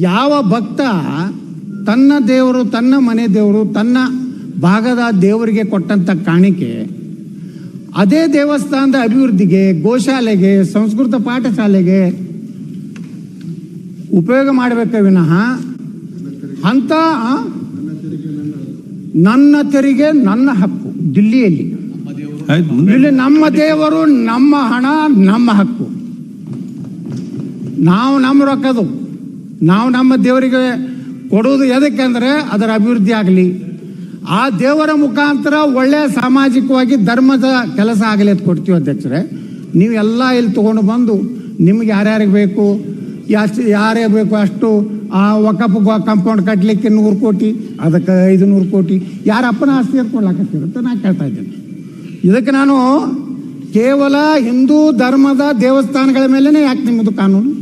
ಯಾವ ಭಕ್ತ ತನ್ನ ದೇವರು ತನ್ನ ಮನೆ ದೇವರು ತನ್ನ ಭಾಗದ ದೇವರಿಗೆ ಕೊಟ್ಟಂತ ಕಾಣಿಕೆ ಅದೇ ದೇವಸ್ಥಾನದ ಅಭಿವೃದ್ಧಿಗೆ ಗೋಶಾಲೆಗೆ ಸಂಸ್ಕೃತ ಪಾಠಶಾಲೆಗೆ ಉಪಯೋಗ ಮಾಡಬೇಕ ವಿನಃ? ಅಂತ ನನ್ನ ತೆರಿಗೆ ನನ್ನ ಹಕ್ಕು ದಿಲ್ಲಿಯಲ್ಲಿ. ಇಲ್ಲಿ ನಮ್ಮ ದೇವರು ನಮ್ಮ ಹಣ ನಮ್ಮ ಹಕ್ಕು. ನಾವು ನಮ್ಮ ರೊಕ್ಕದು. ನಾವು ನಮ್ಮ ದೇವರಿಗೆ ಕೊಡುವುದು ಎದಕ್ಕೆಂದರೆ ಅದರ ಅಭಿವೃದ್ಧಿ ಆಗಲಿ. ಆ ದೇವರ ಮುಖಾಂತರ ಒಳ್ಳೆಯ ಸಾಮಾಜಿಕವಾಗಿ ಧರ್ಮದ ಕೆಲಸ ಆಗಲಿ ಅಂತ ಕೊಡ್ತೀವಿ ಅಧ್ಯಕ್ಷರೇ. ನೀವೆಲ್ಲ ಇಲ್ಲಿ ತೊಗೊಂಡು ಬಂದು ನಿಮ್ಗೆ ಯಾರ್ಯಾರಿಗೆ ಬೇಕು, ಎಷ್ಟು ಯಾರೇ ಬೇಕು ಅಷ್ಟು ಆ ಒಕ್ಕಪ್ಪ ಕಾಂಪೌಂಡ್ ಕಟ್ಟಲಿಕ್ಕೆ ನೂರು ಕೋಟಿ, ಅದಕ್ಕೆ ಐದು ನೂರು ಕೋಟಿ, ಯಾರ ಅಪ್ಪನ ಆಸ್ತಿ ಅಂತ ನಾನು ಕೇಳ್ತಾ ಇದ್ದೇನೆ. ಇದಕ್ಕೆ ನಾನು ಕೇವಲ ಹಿಂದೂ ಧರ್ಮದ ದೇವಸ್ಥಾನಗಳ ಮೇಲೇ ಯಾಕೆ ನಿಮ್ಮದು ಕಾನೂನು?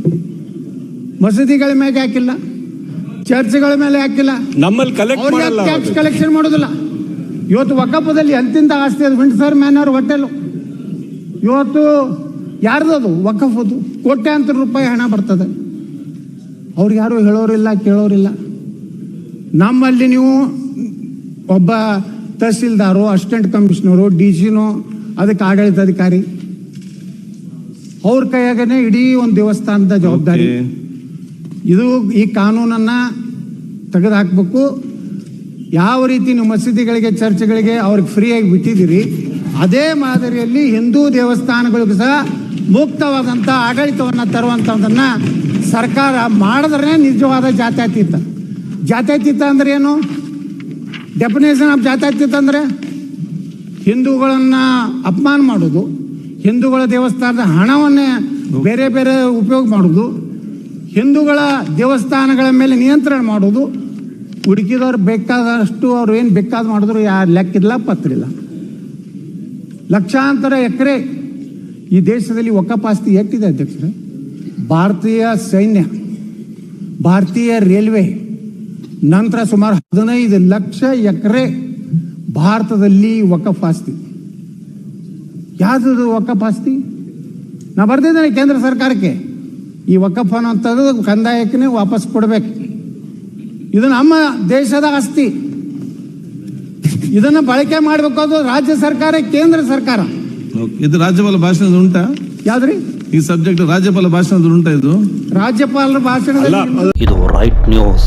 ಮಸೀದಿಗಳ ಮೇಲೆ ಹಾಕಿಲ್ಲ ಚರ್ಚ್ಗಳ ಮೇಲೆ ಹಾಕಿಲ್ಲ. ನಮ್ಮಲ್ಲಿ ಟ್ಯಾಕ್ಸ್ ಕಲೆಕ್ಷನ್ ಮಾಡೋದಿಲ್ಲ? ಇವತ್ತು ವಕಫದಲ್ಲಿ ಎಂತಿಂತ ಆಸ್ತಿ ಅದು ವಿಂಡ್ಸರ್ ಮ್ಯಾನರ್ ಹೋಟೆಲ್ ಇವತ್ತು ಯಾರ್ದದು ವಕಫದು ಕೋಟ್ಯಾಂತರ ರೂಪಾಯಿ ಹಣ ಬರ್ತದೆ. ಅವ್ರಿಗೆ ಯಾರು ಹೇಳೋರಿಲ್ಲ ಕೇಳೋರಿಲ್ಲ. ನಮ್ಮಲ್ಲಿ ನೀವು ಒಬ್ಬ ತಹಸೀಲ್ದಾರು ಅಸಿಸ್ಟೆಂಟ್ ಕಮಿಷನರು ಡಿ ಸಿನೋ ಅದಕ್ಕೆ ಆಡಳಿತಾಧಿಕಾರಿ. ಅವ್ರ ಕೈಯಾಗನೇ ಇಡೀ ಒಂದು ದೇವಸ್ಥಾನದ ಜವಾಬ್ದಾರಿ. ಇದು ಈ ಕಾನೂನನ್ನು ತೆಗೆದು ಹಾಕಬೇಕು ಯಾವ ರೀತಿ ನೀವು ಮಸೀದಿಗಳಿಗೆ, ಚರ್ಚ್ಗಳಿಗೆ ಅವ್ರಿಗೆ ಫ್ರೀಯಾಗಿ ಬಿಟ್ಟಿದ್ದೀರಿ, ಅದೇ ಮಾದರಿಯಲ್ಲಿ ಹಿಂದೂ ದೇವಸ್ಥಾನಗಳಿಗೂ ಸಹ ಮುಕ್ತವಾದಂಥ ಆಡಳಿತವನ್ನು ತರುವಂಥದ್ದನ್ನು ಸರ್ಕಾರ ಮಾಡಿದ್ರೆ ನಿಜವಾದ ಜಾತ್ಯತೀತ. ಜಾತ್ಯತೀತ ಅಂದ್ರೆ ಏನು? ಡೆಫಿನೇಷನ್ ಆಫ್ ಜಾತ್ಯತೀತ ಅಂದರೆ ಹಿಂದೂಗಳನ್ನು ಅಪಮಾನ ಮಾಡೋದು, ಹಿಂದೂಗಳ ದೇವಸ್ಥಾನದ ಹಣವನ್ನೇ ಬೇರೆ ಬೇರೆ ಉಪಯೋಗ ಮಾಡೋದು ಹಿಂದೂಗಳ ದೇವಸ್ಥಾನಗಳ ಮೇಲೆ ನಿಯಂತ್ರಣ ಮಾಡೋದು ಹುಡುಕಿದವ್ರು ಬೇಕಾದಷ್ಟು ಅವ್ರು ಏನು ಬೇಕಾದ ಮಾಡಿದ್ರು ಯಾರು ಲೆಕ್ಕಿಲ್ಲ ಪತ್ರಿಲ್ಲ ಲಕ್ಷಾಂತರ ಎಕರೆ ಈ ದೇಶದಲ್ಲಿ ಒಕ್ಕಪಾಸ್ತಿ ಎಷ್ಟಿದೆ ಅಧ್ಯಕ್ಷರೇ? ಭಾರತೀಯ ಸೈನ್ಯ, ಭಾರತೀಯ ರೈಲ್ವೆ, ನಂತರ ಸುಮಾರು ಹದಿನೈದು ಲಕ್ಷ ಎಕರೆ ಭಾರತದಲ್ಲಿ ಒಕ್ಕಪಾಸ್ತಿ ಯಾವ್ದು ವಕಫ್ ಆಸ್ತಿ ನಾ ಬರ್ತಿದ್ದೇನೆ ಕೇಂದ್ರ ಸರ್ಕಾರಕ್ಕೆ. ಈ ವಕಫ್ ಅನ್ನೋಂಥದ್ದು ಕಂದಾಯಕ್ಕೆ ವಾಪಸ್ ಕೊಡ್ಬೇಕು. ಇದು ನಮ್ಮ ದೇಶದ ಆಸ್ತಿ. ಇದನ್ನ ಬಳಕೆ ಮಾಡಬೇಕು ಅದು ರಾಜ್ಯ ಸರ್ಕಾರ ಕೇಂದ್ರ ಸರ್ಕಾರ. ಇದು ರಾಜ್ಯಪಾಲ ಭಾಷಣದ ಉಂಟಾ? ಯಾವ್ದ್ರಿ? ಈ ಸಬ್ಜೆಕ್ಟ್ ರಾಜ್ಯಪಾಲ ಭಾಷಣದ ಉಂಟಾ ಇದು? ರಾಜ್ಯಪಾಲರ ಭಾಷಣದಲ್ಲಿ ಇದು ರೈಟ್ ನ್ಯೂಸ್